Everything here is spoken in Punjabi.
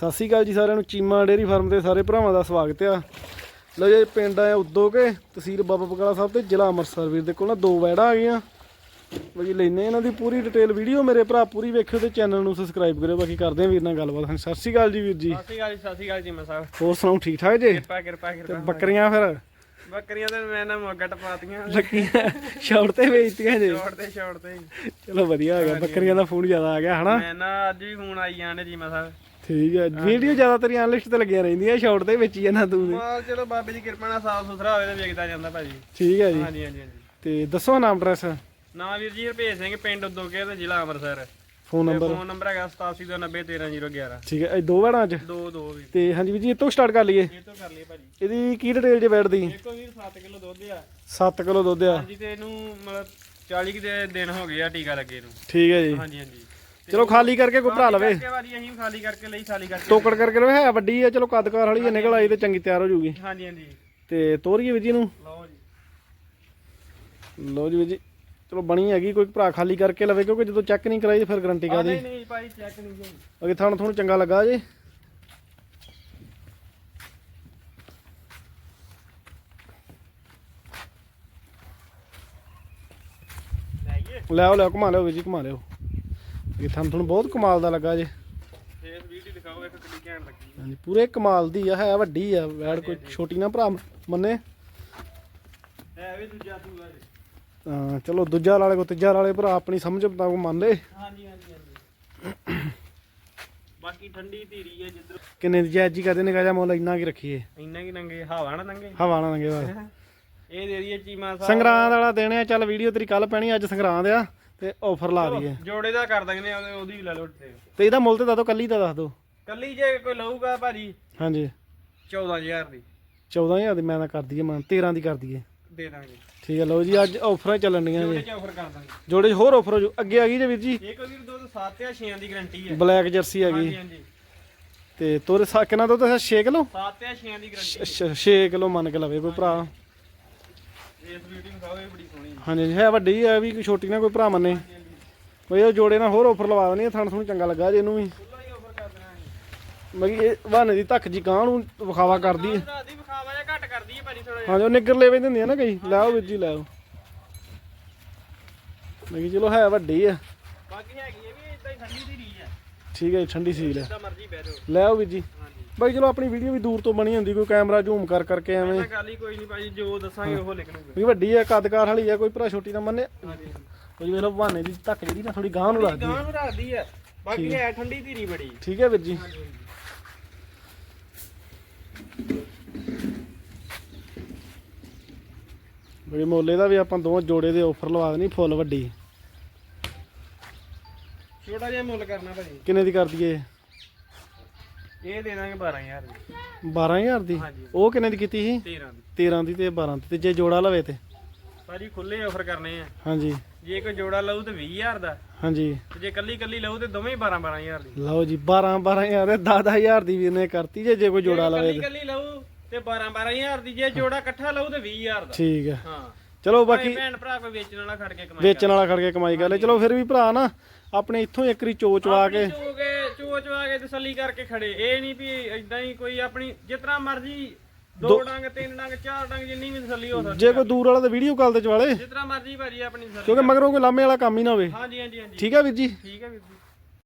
ਸਤਿ ਸ਼੍ਰੀ ਅਕਾਲ ਜੀ ਸਾਰਿਆਂ ਨੂੰ ਚੀਮਾ ਡੇਰੀ ਫਾਰਮ ਦੇ ਸਾਰੇ ਭਰਾਵਾਂ ਦਾ ਸਵਾਗਤ ਆ। ਲੋ ਜੀ ਪਿੰਡ ਆ ਉਦੋਕੇ ਤਹਿਸੀਲ ਬਾਬਾ ਬਕਾਲਾ ਸਾਹਿਬ ਤੇ ਜ਼ਿਲ੍ਹਾ ਅੰਮ੍ਰਿਤਸਰ ਵੀਰ ਦੇ ਕੋਲ ਨਾ ਦੋ ਵੈੜਾਂ ਆ ਗਈਆਂ। ਲੋ ਜੀ ਲੈਨੇ ਇਹਨਾਂ ਦੀ ਪੂਰੀ ਡਿਟੇਲ ਵੀਡੀਓ ਮੇਰੇ ਭਰਾ ਪੂਰੀ ਵੇਖਿਓ ਤੇ ਚੈਨਲ ਨੂੰ ਸਬਸਕ੍ਰਾਈਬ ਕਰਿਓ ਬਾਕੀ ਕਰਦੇ ਆ ਵੀਰ ਨਾਲ ਗੱਲਬਾਤ। ਸਤਿ ਸ਼੍ਰੀ ਅਕਾਲ ਜੀ ਵੀਰ ਜੀ। ਸਤਿ ਸ਼੍ਰੀ ਅਕਾਲ ਜੀ ਸਤਿ ਸ਼੍ਰੀ ਅਕਾਲ ਜੀ ਮੈਂ ਸਾਹਿਬ। ਹੋਰ ਸੁਣਾਓ ਠੀਕ ਠਾਕ ਜੀ? ਕਿਰਪਾ ਕਿਰਪਾ ਤੇ ਕਿਰਪਾ ਬੱਕਰੀਆਂ ਫਿਰ? ਬੱਕਰੀਆਂ ਤੇ ਮੈਂ ਨਾ ਮੋਗਾ ਟਪਾਤੀਆਂ। ਲੱਕੀਆਂ ਸ਼ੌਟ ਤੇ ਵੇਚਤੀਆਂ ਜੀ। ਛੋੜ ਤੇ ਛੋੜ ਤੇ। ਚਲੋ ਵਧੀਆ ਹੋ ਗਿਆ ਬੱਕਰੀਆਂ ਦਾ ਫੋਨ ਜ਼ਿਆਦਾ ਆ ਗਿਆ ਹਨਾ? ਮੈਂ ਨਾ ਅੱਜ ਵੀ ਫੋਨ ਆਈ ਜਾਂਦੇ ਜੀ ਮੈਂ ਸਾਹਿਬ। ਠੀਕ ਹੈ ਵੀਡੀਓ ਜ਼ਿਆਦਾਤਰ ਐਨਲਿਸਟ ਤੇ ਲੱਗੀਆਂ ਰਹਿੰਦੀਆਂ ਸ਼ੌਟ ਤੇ ਵੇਚੀ ਜਾਂਦਾ ਤੂੰ ਵੀ। ਮਾਲ ਚਲੋ ਬਾਬੇ ਦੀ ਕਿਰਪਾ ਨਾਲ ਸਾਫ਼ ਸੁਥਰਾ ਹੋਵੇ ਤੇ ਵੇਖਦਾ ਜਾਂਦਾ ਭਾਜੀ। ਠੀਕ ਹੈ ਜੀ। ਹਾਂਜੀ ਹਾਂਜੀ ਹਾਂਜੀ। ਤੇ ਦੱਸੋ ਨਾਮ ਐਡਰੈਸ ਨਾ ਵੀਰ ਜੀ ਹਰਪੇਸ਼ ਸਿੰਘ ਪਿੰਡ ਉਦੋਕੇ ਤੇ ਜ਼ਿਲ੍ਹਾ ਅੰਮ੍ਰਿਤਸਰ। ਫੋਨ ਤੇ ਨੰਬਰ ਫੋਨ ਨੰਬਰ ਹੈਗਾ 8790130011 ਠੀਕ ਹੈ ਇਹ ਦੋ ਵੜਾਂ ਚ? ਦੋ ਦੋ ਵੀ ਤੇ ਹਾਂਜੀ ਵੀਰ ਜੀ ਇਹ ਤੋਂ ਸਟਾਰਟ ਕਰ ਲਈਏ। ਇਹ ਤੋਂ ਕਰ ਲਈਏ ਭਾਜੀ। ਇਹਦੀ ਕੀ ਡਿਟੇਲ ਜੇ ਬੈਠ ਦੀ? ਵੀਰ 7 ਕਿਲੋ ਦੁੱਧ ਆ। 7 ਕਿਲੋ ਦੁੱਧ ਆ। ਹਾਂਜੀ ਤੇ ਇਹਨੂੰ ਮਤਲਬ 40 ਕੁ ਦੇ ਦਿਨ ਹੋ ਗਏ ਆ ਟੀਕਾ ਲੱਗੇ ਨੂੰ। ਠੀਕ ਹੈ ਜੀ। ਹਾਂਜੀ ਹਾਂਜੀ। ਚਲੋ ਖਾਲੀ ਕਰਕੇ ਕੋਈ ਭਰਾ ਲਵੇ। ਕਰਕੇ ਵਾਰੀ ਅਸੀਂ ਵੀ ਖਾਲੀ ਕਰਕੇ ਲਈ ਖਾਲੀ ਕਰਕੇ ਟੋਕੜ ਕਰਕੇ ਲਵੇ ਹੈ ਵੱਡੀ ਆ ਚਲੋ ਕੱਦਕਾਰ ਵਾਲੀ ਆ ਨਿਕਲ ਆਈ ਤੇ ਚੰਗੀ ਤਿਆਰ ਹੋ ਜੂਗੀ। ਹਾਂਜੀ ਹਾਂਜੀ। ਤੇ ਤੋਰੀਏ ਵੀਰ ਜੀ ਨੂੰ। ਲਓ ਜੀ। ਲੋ ਜੀ ਵੀਰ ਜੀ ਚਲੋ ਬਣੀ ਹੈਗੀ ਕੋਈ ਭਰਾ ਖਾਲੀ ਕਰਕੇ ਲਵੇ ਕਿਉਂਕਿ ਜਦੋਂ ਚੈੱਕ ਨਹੀਂ ਕਰਾਈ ਤੇ ਫਿਰ ਗਾਰੰਟੀ ਕਾਦੀ ਨਹੀਂ ਨਹੀਂ ਭਾਈ ਚੈੱਕ ਨਹੀਂ ਜੀ ਅਗੇ ਤੁਹਾਨੂੰ ਤੁਹਾਨੂੰ ਚੰਗਾ ਲੱਗਾ ਜੀ। ਲਈਏ ਲਿਆਓ ਲਿਆਓ ਘੁਮਾ ਲਿਓ ਵੀਰ ਜੀ ਘੁਮਾ ਲਿਓ। ਇਹ ਤੁਹਾਨੂੰ ਤੁਹਾਨੂੰ ਬਹੁਤ ਕਮਾਲ ਦਾ ਲੱਗਾ ਜੀ। ਫੇਸ ਵੀਡੀਓ ਦਿਖਾਓ ਇੱਕ ਕਿੱਡੀ ਘੈਂਟ ਲੱਗੀ। ਹਾਂਜੀ ਪੂਰੇ ਕਮਾਲ ਦੀ ਆ ਹੈ ਵੱਡੀ ਆ ਵੈੜ ਕੋਈ ਛੋਟੀ ਨਾ ਭਰਾ ਮੰਨੇ। ਹੈ ਵੀ ਦੂਜਾ ਸੂਆ ਜੀ। ਤਾਂ ਚਲੋ ਦੂਜਾ ਵਾਲੇ ਕੋ ਤੀਜਾ ਵਾਲੇ ਭਰਾ ਆਪਣੀ ਸਮਝ ਮੁਤਾਬਕ ਮੰਨ ਲੈ ਹਾਂਜੀ ਹਾਂਜੀ ਹਾਂਜੀ। ਬਾਕੀ ਠੰਡੀ ਧੀਰੀ ਹੈ ਜਿੱਧਰ ਕਿੰਨੇ ਦੀ ਜਾਇਜ਼ ਜੀ ਕਰਦੇ ਨਿਕਾ ਜਾ ਮੁੱਲ ਇੰਨਾ ਕੀ ਰੱਖੀਏ? ਇੰਨਾ ਕੀ ਨੰਗੇ ਹਵਾ ਨਾ ਨੰਗੇ। ਹਵਾ ਨਾ ਲੰਗੇ ਬਸ। ਇਹ ਦੇ ਦਈਏ ਚੀਮਾ ਸਾਹਿਬ। ਸੰਗਰਾਂਦ ਵਾਲਾ ਦੇਣੇ ਆ ਚੱਲ ਵੀਡੀਓ ਤੇਰੀ ਕੱਲ ਪੈਣੀ ਅੱਜ ਸੰਗਰਾਂਦ ਆ। ਤੇ ਆਫਰ ਲਾ ਦਈਏ। ਜੋੜੇ ਦਾ ਕਰ ਦਾਂਗੇ ਉਹਦੇ ਉਹਦੀ ਵੀ ਲੈ ਲਓ ਤੇ ਤੇ ਇਹਦਾ ਮੁੱਲ ਤੇ ਦੱਸੋ ਕੱਲੀ ਦਾ ਦੱਸ ਦਿਓ। ਕੱਲੀ ਜੇ ਕੋਈ ਲਊਗਾ ਭਾਜੀ ਹਾਂਜੀ। 14000 ਦੀ। 14000 ਦੀ ਮੈਂ ਤਾਂ ਕਰ ਦਈਏ ਮੈਂ 13 ਦੀ ਕਰ ਦਈਏ। ਦੇ ਦਾਂਗੇ। ਠੀਕ ਹੈ ਲਓ ਜੀ ਅੱਜ ਆਫਰਾਂ ਚੱਲਣ ਡੀਆਂ ਜੋੜੇ ਜੀ। ਚ ਆਫਰ ਕਰ ਦਾਂਗੇ। ਜੋੜੇ 'ਚ ਹੋਰ ਆਫਰ ਹੋ ਜੂ ਅੱਗੇ ਆ ਗਈ ਜੇ ਵੀਰ ਜੀ? ਇਹ ਕੋਈ ਵੀਰ ਦੁੱਧ 7 ਜਾਂ 6 ਦੀ ਗਾਰੰਟੀ ਹੈ ਬਲੈਕ ਜਰਸੀ ਹੈਗੀ ਹਾਂਜੀ ਹਾਂਜੀ। ਤੇ ਤੋਰੇ ਸਾ ਕਿੰਨਾ ਦੁੱਧ ਹੈ 6 ਕਿਲੋ? 7 ਜਾਂ 6 ਦੀ ਗਾਰੰਟੀ 6 ਕਿਲੋ ਮੰਨ ਕੇ ਲਵੇ ਕੋਈ ਭਰਾ। ਇਸ ਵੀਡੀਓ ਨੂੰ ਖਾਓ ਇਹ ਬੜੀ ਸੋਹਣੀ ਹੈ ਹਾਂਜੀ ਹੈ ਵੱਡੀ ਆ ਵੀ ਕੋਈ ਛੋਟੀ ਨਾ ਕੋਈ ਭਰਾ ਮੰਨੇ। ਬਈ ਉਹ ਜੋੜੇ ਨਾਲ ਹੋਰ ਆਫਰ ਲਵਾ ਦੇਣੀ ਥਣ ਤੁਹਾਨੂੰ ਚੰਗਾ ਲੱਗਾ ਜੇ ਇਹਨੂੰ ਵੀ। ਖੁੱਲਾ ਹੀ ਆਫਰ ਕਰ ਦੇਣਾ ਹੈ ਬਈ ਇਹ ਬਹਾਨੇ ਦੀ ਧੱਕ ਜੀ ਕਾਂ ਨੂੰ ਵਿਖਾਵਾ ਕਰਦੀ ਹੈ ਰਾਤ ਦੀ ਵਿਖਾਵਾ ਜਾਂ ਘੱਟ ਕਰਦੀ ਹੈ ਭਾਜੀ ਥੋੜਾ ਹਾਂਜੀ ਉਹ ਨਿੱਗਰ ਲੈ ਵੈਂਦੇ ਹੁੰਦੀ ਆ ਨਾ ਕਈ। ਲੈ ਆਓ ਵੀਰ ਜੀ ਲੈ ਆਓ। ਬਈ ਚਲੋ ਹੈ ਵੱਡੀ ਆ। ਬਾਕੀ ਹੈਗੀ ਇਹ ਵੀ ਇਦਾਂ ਹੀ ਠੰਡੀ ਦੀ ਰੀਜ ਹੈ ਠੀਕ ਹੈ ਜੀ, ਠੰਡੀ ਸੀਲ ਹੈ ਜਿੱਦਾਂ ਮਰਜ਼ੀ ਬਹਿ ਜਾਓ। ਲੈ ਆਓ ਵੀਰ ਜੀ। ਬਾਈ ਚਲੋ ਆਪਣੀ ਵੀਡੀਓ ਵੀ ਦੂਰ ਤੋਂ ਬਣੀ ਹੁੰਦੀ ਕੋਈ ਕੈਮਰਾ ਜ਼ੂਮ ਕਰ ਕਰਕੇ ਐਵੇਂ। ਗੱਲ ਹੀ ਕੋਈ ਨਹੀਂ ਭਾਜੀ ਜੋ ਦੱਸਾਂਗੇ ਉਹ ਲਿਖ ਲੂਗੇ। ਵੀ ਵੱਡੀ ਆ ਕੱਦਕਾਰ ਵਾਲੀ ਆ ਕੋਈ ਭਰਾ ਛੋਟੀ ਨਾ ਮੰਨੇ। ਹਾਂਜੀ ਜੀ ਵੇਖੋ ਬਹਾਨੇ ਦੀ ਧੱਕ ਜਿਹੜੀ ਨਾ ਥੋੜੀ ਗਾਂਹ ਨੂੰ ਰੱਖਦੀ ਗਾਂ ਨੂੰ ਰੱਖਦੀ ਹੈ। ਬਾਕੀ ਹੈ। ਠੰਡੀ ਧੀਰੀ ਬੜੀ। ਠੀਕ ਹੈ ਵੀਰ ਜੀ। ਬੜੀ ਮੋਲੇ ਦਾ ਵੀ ਆਪਾਂ ਦੋ ਜੋੜੇ ਦੇ ਆਫਰ ਲਵਾ ਦੇਣੀ ਫੁੱਲ ਵੱਡੀ। ਛੋਟਾ ਜਿਹਾ ਮੁੱਲ ਕਰਨਾ ਭਾਜੀ ਕਿੰਨੇ ਦੀ ਕਰ ਦਈਏ? ਇਹ ਦੇ ਦਾਂਗੇ 12000 ਦੀ। 12000 ਦੀ? ਹਾਂਜੀ। ਉਹ ਕਿੰਨੇ ਦੀ ਕੀਤੀ ਸੀ? 13 ਦੀ। 13 ਦੀ ਤੇ 12 ਦੀ। ਤੇ ਜੇ ਜੋੜਾ ਲਵੇ ਤੇ? ਭਾਜੀ ਖੁੱਲੇ ਆਫਰ ਕਰਨੇ ਆ। ਹਾਂਜੀ। ਜੇ ਕੋਈ ਜੋੜਾ ਲਊ ਤੇ 20000 ਦਾ। ਹਾਂਜੀ। ਤੇ ਜੇ ਕੱਲੀ ਕੱਲੀ ਲਊ ਤੇ ਦੋਵੇਂ 12 12000 ਦੀ। ਲਓ ਜੀ 12 12000 ਤੇ 10000 ਦੀ ਵੀਰ ਨੇ ਕਰਤੀ ਜੇ ਜੇ ਕੋਈ ਜੋੜਾ ਲਵੇ ਕੱਲੀ ਕੱਲੀ ਲਊ ਤੇ 12 12000 ਦੀ ਜੇ ਜੋੜਾ ਇਕੱਠਾ ਲਊ ਤੇ 20000 ਦਾ। ਠੀਕ ਹੈ। ਹਾਂ। ਚਲੋ ਬਾਕੀ ਭੈਣ ਭਰਾ ਕੋਈ ਵੇਚਣ ਵਾਲਾ ਖੜ ਕੇ ਕਮਾਈ ਵੇਚਣ ਵਾਲਾ ਖੜ ਕੇ ਕਮਾਈ ਕਰ ਲੈ। ਚਲੋ ਫਿਰ ਵੀ ਭਰਾ ਨਾ ਆਪਣੇ ਇੱਥੋਂ ਇੱਕ ਰੀ ਚੋਚਵਾ ਕੇ ਚੋ ਚਵਾ ਕੇ ਤਸੱਲੀ ਕਰਕੇ ਖੜੇ। ਇਹ ਨਹੀਂ ਵੀ ਇਦਾਂ ਹੀ ਕੋਈ ਆਪਣੀ ਜਿਤਨਾ ਮਰਜ਼ੀ ਦੋ ਡੰਗ ਤਿੰਨ ਡੰਗ ਚਾਰ ਡੰਗ ਜਿੰਨੀ ਵੀ ਤਸੱਲੀ ਹੋ ਸਕਦੀ ਜੇ ਕੋਈ ਦੂਰ ਵਾਲਾ ਤਾਂ ਵੀਡੀਓ ਕਾਲ ਤੇ ਚਵਾਲੇ। ਜਿਤਨਾ ਮਰਜ਼ੀ ਭਾਜੀ ਆਪਣੀ ਤਸੱਲੀ ਕਿਉਂਕਿ ਮਗਰੋਂ ਕੋਈ ਲਾਮੇ ਵਾਲਾ ਕੰਮ ਹੀ ਨਾ ਹੋਵੇ। ਹਾਂਜੀ ਹਾਂਜੀ ਹਾਂਜੀ। ਠੀਕ ਹੈ ਵੀਰ ਜੀ? ਠੀਕ ਹੈ ਵੀਰ ਜੀ।